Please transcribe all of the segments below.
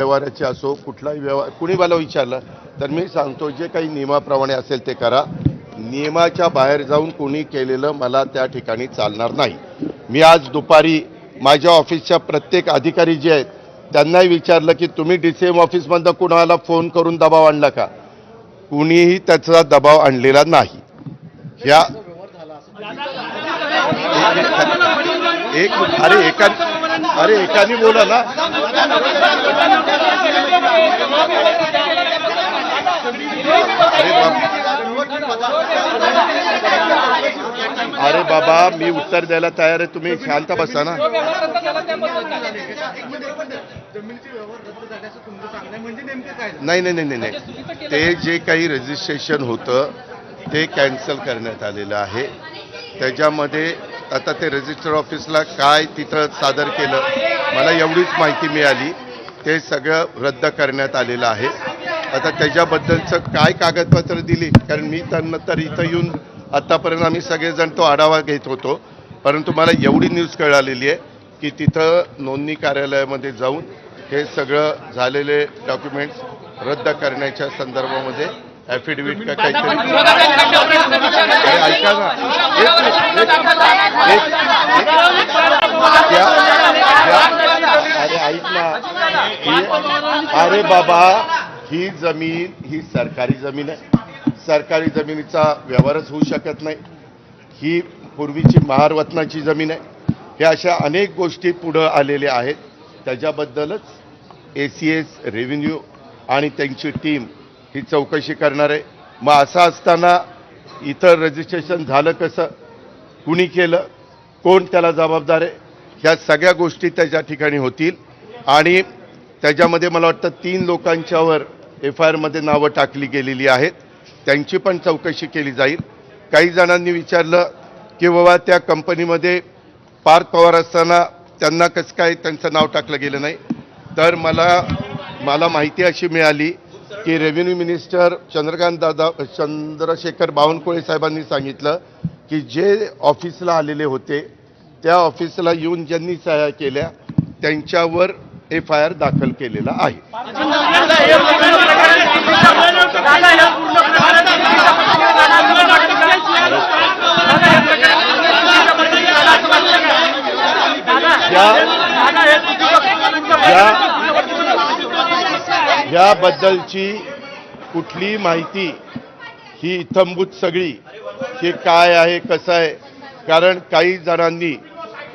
व्यवहाराची असो कुठलाही व्यवहार कुणी मला विचारलं तर मी सांगतो जे काही नियमाप्रमाणे असेल ते करा. नियमाच्या बाहेर जाऊन कुणी केलेलं मला त्या ठिकाणी चालणार नाही. मी आज दुपारी माझ्या ऑफिसच्या प्रत्येक अधिकारी जे आहेत त्यांनाही विचारलं की तुम्ही डी सी एम ऑफिसमधनं कुणाला फोन करून दबाव आणला का? कुणीही त्याचा दबाव आणलेला नाही. ह्या एक अरे एका अरे एकाने बोला ना. अरे बाबा अरे बाबा मी उत्तर द्यायला तयार आहे. तुम्ही शांत बसा ना. नाही नाही नाही नाही. नाही ते जे काही रजिस्ट्रेशन होतं ते कॅन्सल करण्यात आलेलं आहे. त्याच्यामध्ये आता ते रजिस्टर ऑफिसला काय तिथं सादर केलं मला एवढीच माहिती मिळाली. ते सगळं रद्द करण्यात आलेलं आहे. आता त्याच्याबद्दलचं काय कागदपत्र दिली? कारण मी त्यांना तर इथं येऊन आत्तापर्यंत आम्ही सगळेजण तो आढावा घेत होतो. परंतु मला एवढी न्यूज कळालेली आहे की तिथं नोंदणी कार्यालयामध्ये जाऊन हे सगळं झालेले डॉक्युमेंट्स रद्द करण्याच्या संदर्भामध्ये ॲफिडेव्हिट का काहीतरी? अरे ऐका ना अरे ऐक ना. ही- अरे बाबा ही जमीन ही सरकारी जमीन आहे. सरकारी जमिनीचा व्यवहारच होऊ शकत नाही. ही पूर्वीची महारवतनाची जमीन आहे. ह्या अशा अनेक गोष्टी पुढं आलेल्या आहेत. त्याच्याबद्दलच ए सी एस रेव्हेन्यू आणि त्यांची टीम ही चौकशी करणार. आहे मग असं असताना इतर रजिस्ट्रेशन झालं कसं? कुणी केलं? कोण त्याला जबाबदार आहे? ह्या सगळ्या गोष्टी त्याच्या ठिकाणी होतील. आणि त्याच्यामध्ये मला वाटतं तीन लोकांच्यावर एफ आय आरमध्ये नावं टाकली गेलेली आहेत. त्यांची पण चौकशी केली जाईल. काही जणांनी विचारलं की बाबा त्या कंपनीमध्ये पार्थ पवार असताना त्यांना कसं काय त्यांचं नाव टाकलं गेलं नाही? तर मला मला माहिती अशी मिळाली की रेव्हेन्यू मिनिस्टर चंद्रकांत दादा चंद्रशेखर बावनकुळे साहेबांनी सांगितलं की जे ऑफिसला आलेले होते त्या ऑफिसला येऊन ज्यांनी सह्या केल्या त्यांच्यावर एफ आय आर दाखल केलेला आहे. याबद्दलची कुठली माहिती ही इथंभूत सगळी की काय आहे कसं आहे? कारण काही जणांनी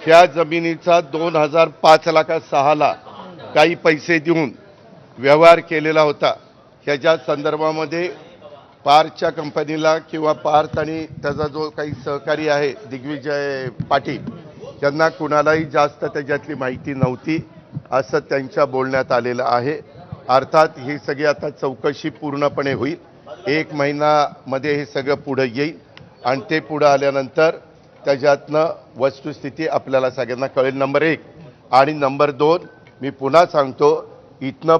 ह्या जमिनीचा दोन हजार पाच लाखा सहाला काही पैसे देऊन व्यवहार केलेला होता. ह्याच्या संदर्भामध्ये पार्थच्या कंपनीला किंवा पार्थ आणि त्याचा जो काही सहकारी आहे दिग्विजय पाटील त्यांना कुणालाही जास्त त्याच्यातली माहिती नव्हती असं त्यांच्या बोलण्यात आलेलं आहे. अर्थात ही सगळी आता चौकशी पूर्णपणे होईल. एक महिनामध्ये हे सगळं पुढं येईल आणि ते पुढं आल्यानंतर त्याच्यातनं वस्तुस्थिती आपल्याला सगळ्यांना कळेल. नंबर एक आणि नंबर दोन मी पुन्हा सांगतो इथनं